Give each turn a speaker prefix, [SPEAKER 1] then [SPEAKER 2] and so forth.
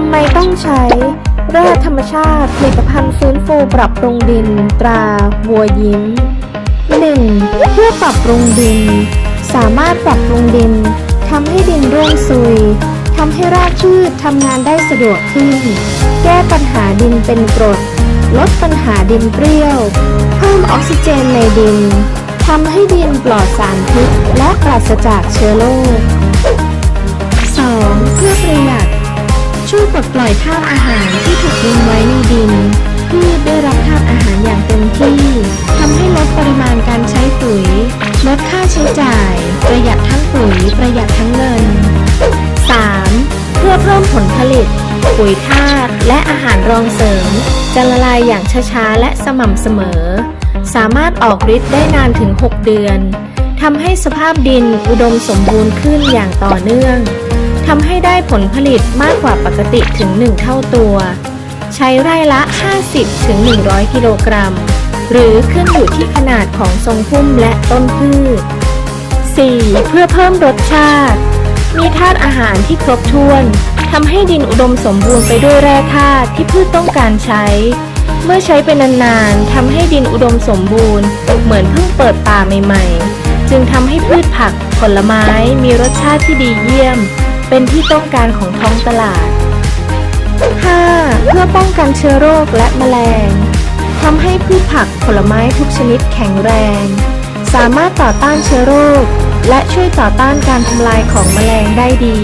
[SPEAKER 1] ำไมต้องใช้แร่ธรรมชาติผลิตภัณฑ์ฟื้นฟูปรับปรุงดิน ตราวัวยิ้ม 1. เพื่อปรับปรุงดิน สามารถปรับปรุงดินทำให้ดินร่วงซุยทำให้รากพืชทำงานได้สะดวกขึ้น แก้ปัญหาดินเป็นกรด ลดปัญหาดินเปรี้ยว เพิ่มออกซิเจนในดินทำให้ดินปลอดสารพิษและปราศจากเชื้อโรค ดปล่อยธาตุอาหารที่ถูกรวมไว้ในดินพืชได้รับธาตุอาหารอย่างเต็มที่ทำให้ลดปริมาณการใช้ปุ๋ย ลดค่าใช้จ่าย ประหยัดทั้งปุ๋ยประหยัดทั้งเงิน 3. เพื่อเพิ่มผลผลิต ปุ๋ยธาตุและอาหารรองเสริม จะละลายอย่างช้าๆและสม่ำเสมอ สามารถออกฤทธิ์ได้นานถึง 6 เดือนทำให้สภาพดินอุดมสมบูรณ์ขึ้นอย่างต่อเนื่อง ทำให้ได้ผลผลิตมากกว่าปกติถึง 1 เท่าตัว ใช้ไร่ละ 50ถึง100 กิโลกรัม หรือขึ้นอยู่ที่ขนาดของทรงพุ่มและต้นพืช 4. เพื่อเพิ่มรสชาติ มีธาตุอาหารที่ครบถ้วนทำให้ดินอุดมสมบูรณ์ไปด้วยแร่ธาตุที่พืชต้องการใช้ เมื่อใช้ไปนานๆทำให้ดินอุดมสมบูรณ์ เหมือนเพิ่งเปิดป่าใหม่ๆ จึงทำให้พืชผักผลไม้มีรสชาติที่ดีเยี่ยม เป็นที่ต้องการของท้องตลาด 5. เพื่อป้องกันเชื้อโรคและแมลงทำให้พืชผักผลไม้ทุกชนิดแข็งแรง สามารถต่อต้านเชื้อโรค และช่วยต่อต้านการทำลายของแมลงได้ดี